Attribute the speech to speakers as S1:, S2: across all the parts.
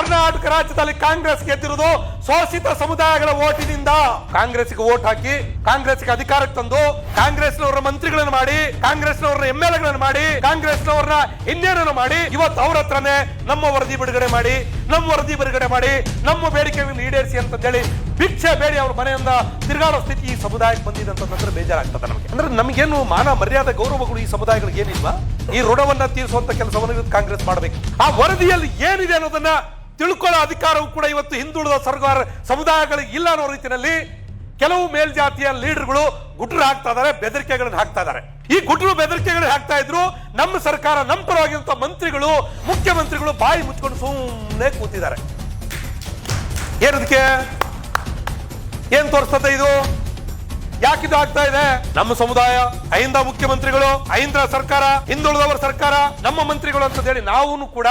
S1: ಕರ್ನಾಟಕ ರಾಜ್ಯದಲ್ಲಿ ಕಾಂಗ್ರೆಸ್ ಗೆದ್ದಿರುವುದು ಶೋಷಿತ ಸಮುದಾಯಗಳ ಓಟಿನಿಂದ. ಕಾಂಗ್ರೆಸ್ಗೆ ಓಟ್ ಹಾಕಿ, ಕಾಂಗ್ರೆಸ್ಗೆ ಅಧಿಕಾರಕ್ಕೆ ತಂದು, ಕಾಂಗ್ರೆಸ್ನವರ ಮಂತ್ರಿಗಳನ್ನು ಮಾಡಿ ಕಾಂಗ್ರೆಸ್ನವರ ಎಂ ಎಲ್ ಎಗಳನ್ನು ಮಾಡಿ, ಕಾಂಗ್ರೆಸ್ನವರನ್ನ ಇನ್ನೇನನ್ನು ಮಾಡಿ, ಇವತ್ತು ಅವ್ರ ಹತ್ರನೇ ನಮ್ಮ ವರದಿ ಬಿಡುಗಡೆ ಮಾಡಿ, ನಮ್ಮ ವರದಿ ಬಿಡುಗಡೆ ಮಾಡಿ, ನಮ್ಮ ಬೇಡಿಕೆಗಳನ್ನು ಈಡೇರಿಸಿ ಅಂತಂದೇಳಿ ಭಿಕ್ಷೆ ಬೇಡಿ ಅವ್ರ ಮನೆಯಿಂದ ತಿರುಗಾಡೋ ಸ್ಥಿತಿ ಈ ಸಮುದಾಯಕ್ಕೆ ಬಂದಿದೆ ನಂತರ ಬೇಜಾರಾಗ್ತದೆ ನಮಗೆ. ಅಂದ್ರೆ ನಮಗೇನು ಮಾನ ಮರ್ಯಾದೆ ಗೌರವಗಳು ಈ ಸಮುದಾಯಗಳಿಗೆ ಏನಿಲ್ವಾ? ಈ ಋಣವನ್ನ ತೀರಿಸುವಂತ ಕೆಲಸವನ್ನು ಇವತ್ತು ಕಾಂಗ್ರೆಸ್ ಮಾಡಬೇಕು. ಆ ವರದಿಯಲ್ಲಿ ಏನಿದೆ ಅನ್ನೋದನ್ನ ತಿಳ್ಕೊಳ್ಳೋ ಅಧಿಕಾರವು ಕೂಡ ಇವತ್ತು ಹಿಂದುಳಿದ ಸರ್ಕಾರ ಸಮುದಾಯಗಳಿಗೆ ಇಲ್ಲ ಅನ್ನೋ ರೀತಿಯಲ್ಲಿ ಕೆಲವು ಮೇಲ್ಜಾತಿಯ ಲೀಡರ್ಗಳು ಗುಡ್ರು ಹಾಕ್ತಾ ಇದಾರೆ ಬೆದರಿಕೆಗಳನ್ನು ಹಾಕ್ತಾ ಇದಾರೆ ಈ ಗುಡ್ರು ಬೆದರಿಕೆಗಳನ್ನು ಹಾಕ್ತಾ ಇದ್ರು ನಮ್ಮ ಸರ್ಕಾರ ನಮ್ಮ ಪರವಾಗಿರುವಂತಹ ಮಂತ್ರಿಗಳು, ಮುಖ್ಯಮಂತ್ರಿಗಳು ಬಾಯಿ ಮುಚ್ಕೊಂಡು ಸುಮ್ಮನೆ ಕೂತಿದ್ದಾರೆ. ಏನದಕ್ಕೆ? ಏನ್ ತೋರಿಸ್ತದೆ ಇದು? ಯಾಕಿದು ಆಗ್ತಾ ಇದೆ. ನಮ್ಮ ಸಮುದಾಯ ಅಹಿಂದ ಮುಖ್ಯಮಂತ್ರಿಗಳು ಅಹಿಂದ ಸರ್ಕಾರ, ಹಿಂದುಳಿದವರ ಸರ್ಕಾರ, ನಮ್ಮ ಮಂತ್ರಿಗಳು ಅಂತ ಹೇಳಿ ನಾವು ಕೂಡ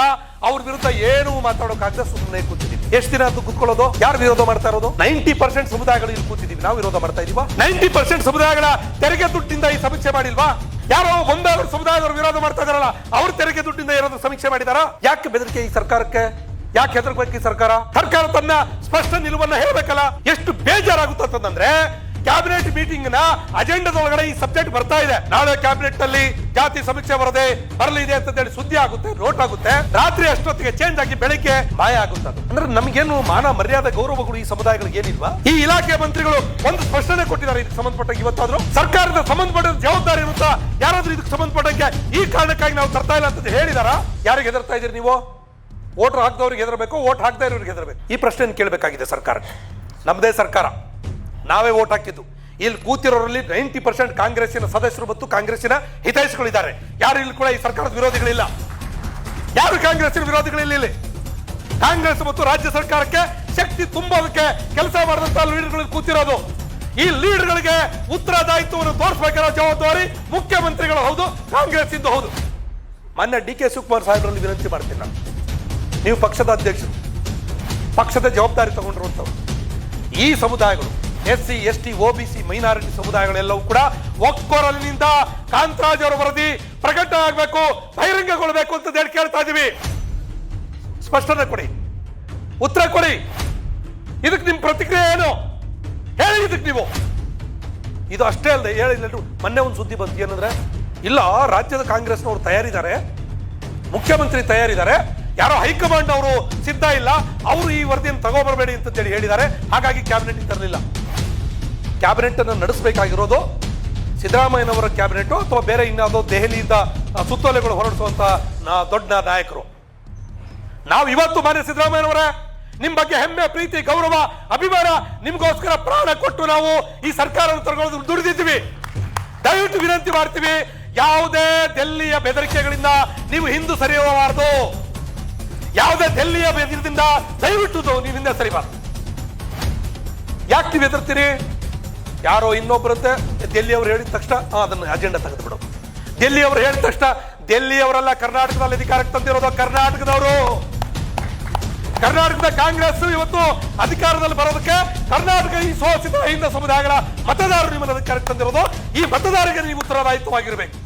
S1: ಅವ್ರ ವಿರುದ್ಧ ಏನು ಮಾತಾಡೋಕಾಗದೆ ಸುಮ್ಮನೆ ಕೂತಿದ್ದೀವಿ ಎಷ್ಟು ದಿನ ಅದು ಕೂತ್ಕೊಳ್ಳೋದು? ಯಾರು ವಿರೋಧ ಮಾಡ್ತಾ ಇರೋದು? ನೈಂಟಿ ಪರ್ಸೆಂಟ್ ಸಮುದಾಯಗಳು ಇಲ್ಲಿ ಕೂತಿದ್ದೀವಿ ನಾವು ವಿರೋಧ ಮಾಡ್ತಾ ಇದೀವಾ? ನೈಂಟಿ ಪರ್ಸೆಂಟ್ ಸಮುದಾಯಗಳ ತೆರಿಗೆ ದುಡ್ಡಿಂದ ಈ ಸಮೀಕ್ಷೆ ಮಾಡಿಲ್ವಾ? ಯಾರೋ ಒಂದಾದ್ರು ಸಮುದಾಯದವರು ವಿರೋಧ ಮಾಡ್ತಾ ಇದಾರಲ್ಲ, ಅವ್ರ ತೆರಿಗೆ ದುಡ್ಡಿಂದ ಏನಾದ್ರು ಸಮೀಕ್ಷೆ ಮಾಡಿದಾರ? ಯಾಕೆ ಬೆದರಿಕೆ ಈ ಸರ್ಕಾರಕ್ಕೆ? ಯಾಕೆ ಹೆದರ್ಬೇಕು ಈ ಸರ್ಕಾರ? ಸರ್ಕಾರ ತನ್ನ ಸ್ಪಷ್ಟ ನಿಲುವನ್ನ ಹೇಳ್ಬೇಕಲ್ಲ? ಎಷ್ಟು ಬೇಜಾರಾಗುತ್ತೆ ಅಂತಂದ್ರೆ ಕ್ಯಾಬಿನೆಟ್ ಮೀಟಿಂಗ್ನ ಅಜೆಂಡದೊಳಗಡೆ ಈ ಸಬ್ಜೆಕ್ಟ್ ಬರ್ತಾ ಇದೆ. ನಾಳೆ ಕ್ಯಾಬಿನೆಟ್ನಲ್ಲಿ ಜಾತಿ ಸಮೀಕ್ಷೆ ಬರದೆ ಬರಲಿದೆ ಅಂತ ಹೇಳಿ ಸುದ್ದಿ ಆಗುತ್ತೆ ನೋಟ್ ಆಗುತ್ತೆ. ರಾತ್ರಿ ಅಷ್ಟೊತ್ತಿಗೆ ಚೇಂಜ್ ಆಗಿ ಬೆಳಿಗ್ಗೆ ಮಾಯ ಆಗುತ್ತೆ ಅಂದ್ರೆ ನಮಗೇನು ಮಾನ ಮರ್ಯಾದೆ ಗೌರವಗಳು ಈ ಸಮುದಾಯಗಳಿಗೆ ಏನಿಲ್ವಾ? ಈ ಇಲಾಖೆ ಮಂತ್ರಿಗಳು ಒಂದು ಸ್ಪಷ್ಟನೆ ಕೊಟ್ಟಿದ್ದಾರೆ ಇದಕ್ಕೆ ಸಂಬಂಧಪಟ್ಟ ಇವತ್ತಾದ್ರೂ. ಸರ್ಕಾರದ ಸಂಬಂಧಪಟ್ಟ ಜವಾಬ್ದಾರಿ ಇರುತ್ತ? ಯಾರಾದ್ರೂ ಇದಕ್ಕೆ ಸಂಬಂಧಪಟ್ಟಂಗೆ ಈ ಕಾರಣಕ್ಕಾಗಿ ನಾವು ತರ್ತಾ ಇಲ್ಲ ಅಂತ ಹೇಳಿದಾರ? ಯಾರಿಗೆ ಹೆದರ್ತಾ ಇದೀರಿ ನೀವು? ವೋಟರ್ ಹಾಕ್ದವ್ರಿಗೆ ಹೆದರ್ಬೇಕು, ವೋಟ್ ಇರೋರಿಗೆ ಹೆದರ್ಬೇಕು. ಈ ಪ್ರಶ್ನೆ ಕೇಳಬೇಕಾಗಿದೆ ಸರ್ಕಾರಕ್ಕೆ. ನಮ್ಮದೇ ಸರ್ಕಾರ. ನಾವೇ ವೋಟ್ ಹಾಕಿದ್ದು. ಇಲ್ಲಿ ಕೂತಿರೋರಲ್ಲಿ ನೈಂಟಿ ಪರ್ಸೆಂಟ್ ಕಾಂಗ್ರೆಸ್ಸಿನ ಸದಸ್ಯರು ಮತ್ತು ಕಾಂಗ್ರೆಸ್ಸಿನ ಹಿತೈಷಿಗಳಿದ್ದಾರೆ. ಯಾರು ಇಲ್ಲಿ ಕೂಡ ಈ ಸರ್ಕಾರದ ವಿರೋಧಿಗಳಿಲ್ಲ. ಯಾರು ಕಾಂಗ್ರೆಸ್ಸಿನ ವಿರೋಧಿಗಳಿಲ್ಲ ಇಲ್ಲಿ? ಕಾಂಗ್ರೆಸ್ ಮತ್ತು ರಾಜ್ಯ ಸರ್ಕಾರಕ್ಕೆ ಶಕ್ತಿ ತುಂಬೋದಕ್ಕೆ ಕೆಲಸ ಮಾಡಿದಂತ ಲೀಡರ್ಗಳು ಕೂತಿರೋದು. ಈ ಲೀಡರ್ಗಳಿಗೆ ಉತ್ತರದಾಯಿತ್ವವನ್ನು ತೋರಿಸಬೇಕಾದ ಜವಾಬ್ದಾರಿ ಮುಖ್ಯಮಂತ್ರಿಗಳು ಹೌದು ಕಾಂಗ್ರೆಸ್ ಇಂದು ಹೌದು. ಮೊನ್ನೆ ಡಿ ಕೆ ಶಿವಕುಮಾರ್ ಸಾಹೇಬರಲ್ಲಿ ವಿನಂತಿ ಮಾಡ್ತೀನಿ ನಾನು. ನೀವು ಪಕ್ಷದ ಅಧ್ಯಕ್ಷರು. ಪಕ್ಷದ ಜವಾಬ್ದಾರಿ ತಗೊಂಡಿರುವಂಥವ್ರು. ಈ ಸಮುದಾಯಗಳು S C S T O B C, minority ಸಮುದಾಯಗಳೆಲ್ಲವೂ ಕೂಡ ಒಕ್ಕೊರಲಿನಿಂದ ಕಾಂತರಾಜ್ ಅವರ ವರದಿ ಪ್ರಕಟ ಆಗಬೇಕು, ಬಹಿರಂಗಗೊಳ್ಳಬೇಕು ಅಂತ ಹೇಳಿ ಕೇಳ್ತಾ ಇದೀವಿ. ಸ್ಪಷ್ಟನೆ ಕೊಡಿ. ಉತ್ತರ ಕೊಡಿ. ಇದಕ್ಕೆ ನಿಮ್ಮ ಪ್ರತಿಕ್ರಿಯೆ ಏನು? ಹೇಳಿ ಇದಕ್ಕೆ ನೀವು. ಇದು ಅಷ್ಟೇ ಅಲ್ಲದೆ ಹೇಳಿಲ್ಲ ಮೊನ್ನೆ ಒಂದು ಸುದ್ದಿ ಬಂತು, ಏನಂದ್ರೆ, ಇಲ್ಲ, ರಾಜ್ಯದ ಕಾಂಗ್ರೆಸ್ನವರು ತಯಾರಿದ್ದಾರೆ, ಮುಖ್ಯಮಂತ್ರಿ ತಯಾರಿದ್ದಾರೆ, ಯಾರೋ ಹೈಕಮಾಂಡ್ ಅವರು ಸಿದ್ಧ ಇಲ್ಲ, ಅವರು ಈ ವರದಿಯನ್ನು ತಗೋಬರಬೇಡಿ ಅಂತ ಹೇಳಿ ಹೇಳಿದ್ದಾರೆ, ಹಾಗಾಗಿ ಕ್ಯಾಬಿನೆಟ್ ತರಲಿಲ್ಲ. ಕ್ಯಾಬಿನೆಟ್ ಅನ್ನು ನಡೆಸಬೇಕಾಗಿರೋದು ಸಿದ್ದರಾಮಯ್ಯನವರ ಕ್ಯಾಬಿನೆಟ್ ಅಥವಾ ಬೇರೆ ಇನ್ಯಾವುದೋ ದೆಹಲಿಯಿಂದ ಸುತ್ತೋಲೆಗಳು ಹೊರಡಿಸುವಂತ ದೊಡ್ಡ ನಾಯಕರು. ನಾವು ಇವತ್ತು ಮಾನ್ಯ ಸಿದ್ದರಾಮಯ್ಯನವರೇ, ನಿಮ್ ಬಗ್ಗೆ ಹೆಮ್ಮೆ, ಪ್ರೀತಿ, ಗೌರವ, ಅಭಿಮಾನ, ನಿಮ್ಗೋಸ್ಕರ ಪ್ರಾಣ ಕೊಟ್ಟು ನಾವು ಈ ಸರ್ಕಾರವನ್ನು ತಗೊಳ್ಳೋದು ದುಡಿದಿದ್ದೀವಿ. ದಯವಿಟ್ಟು ವಿನಂತಿ ಮಾಡ್ತೀವಿ, ಯಾವುದೇ ದೆಲ್ಲಿಯ ಬೆದರಿಕೆಗಳಿಂದ ನೀವು ಹಿಂದೆ ಸರಿಯಬಾರದು. ಯಾವುದೇ ದೆಲ್ಲಿಯ ಬೆದರಿದಿಂದ ದಯವಿಟ್ಟು ನೀವು ಹಿಂದೆ ಸರಿಬಾರ್ದು. ಯಾಕೆ ನೀವು ಹೆದರ್ತೀರಿ? ಯಾರೋ ಇನ್ನೊಬ್ಬರಂತೆ ಡೆಲ್ಲಿಯವರು ಹೇಳಿದ ತಕ್ಷಣ ಅದನ್ನು ಅಜೆಂಡಾ ತೆಗೆದು ಬಿಡು ಡೆಲ್ಲಿಯವರು ಹೇಳಿದ ತಕ್ಷಣ ಡೆಲ್ಲಿಯವರೆಲ್ಲ ಕರ್ನಾಟಕದಲ್ಲಿ ಅಧಿಕಾರಕ್ಕೆ ತಂದಿರೋದು ಕರ್ನಾಟಕದವರು. ಕರ್ನಾಟಕದ ಕಾಂಗ್ರೆಸ್ ಇವತ್ತು ಅಧಿಕಾರದಲ್ಲಿ ಬರೋದಕ್ಕೆ ಕರ್ನಾಟಕ ಈ ಶೋಷಿತ ಹಿಂದ ಸಮುದಾಯಗಳ ಮತದಾರರು ನಿಮ್ಮನ್ನು ಅಧಿಕಾರಕ್ಕೆ ತಂದಿರೋದು. ಈ ಮತದಾರರಿಗೆ ನೀವು ಉತ್ತರದಾಯಿತ್ವವಾಗಿರ್ಬೇಕು.